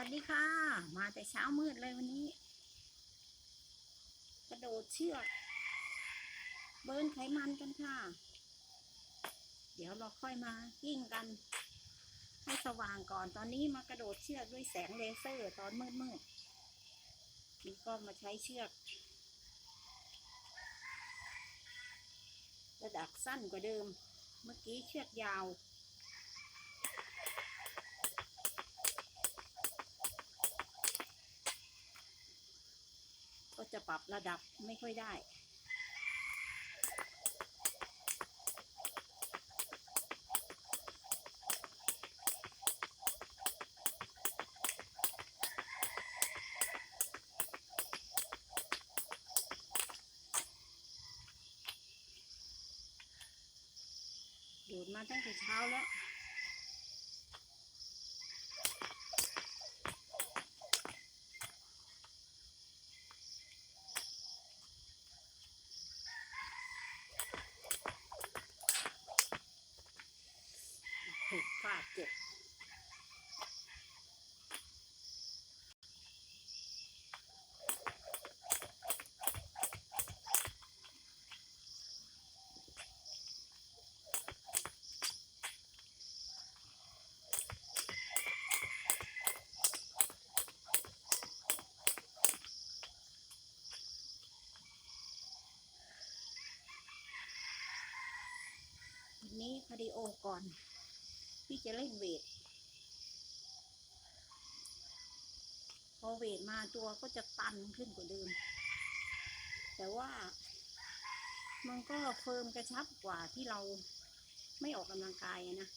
วัสดีค่ะ มาแต่เช้ามืดเลยวันนี้ กระโดดเชือก เบิร์นไขมันกันค่ะ เดี๋ยวเราค่อยมายิ่งกัน ให้สว่างก่อนตอนนี้มากระโดดเชือกด้วยแสงเลเซอร์ตอนมืดมืดนี่ก็มาใช้เชือก ระดับสั้นกว่าเดิม เมื่อกี้เชือกยาว ก็จะ ปรับระดับไม่ค่อยได้โดดมาตั้งแต่เช้าแล้วาดเจ็บวันนี้คาร์ดิโอก่อน พี่จะเล่นเวท พอเวทมาตัวก็จะตันขึ้นกว่าเดิม แต่ว่ามันก็เฟิร์มกระชับกว่าที่เราไม่ออกกำลังกายนะ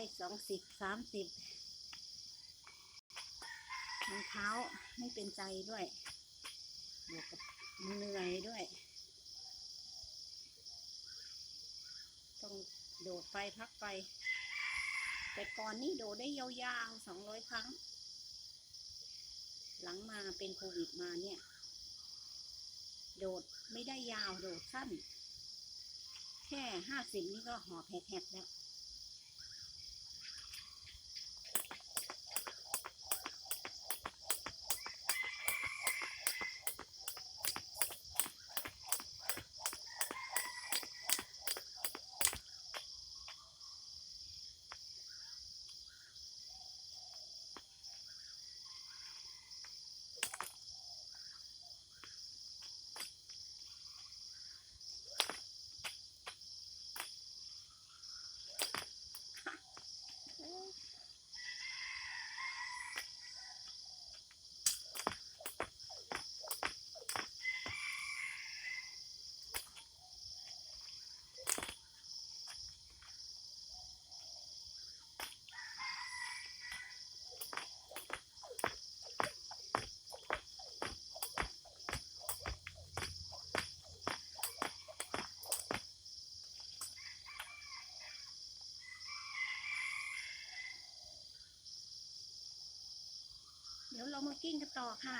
ได้สองสิบสามสิบรองเท้าไม่เป็นใจด้วยบวกกับเหนื่อยด้วย ต้องโดดไปพักไป แต่ก่อนนี่โดดได้ยาวๆสองร้อยครั้ง หลังมาเป็นโควิดมาเนี่ย โดดไม่ได้ยาวโดดสั้น แค่ห้าสิบนี่ก็หอบแหกๆแล้ว เดี๋ยวเรามากิ้งกันต่อค่ะ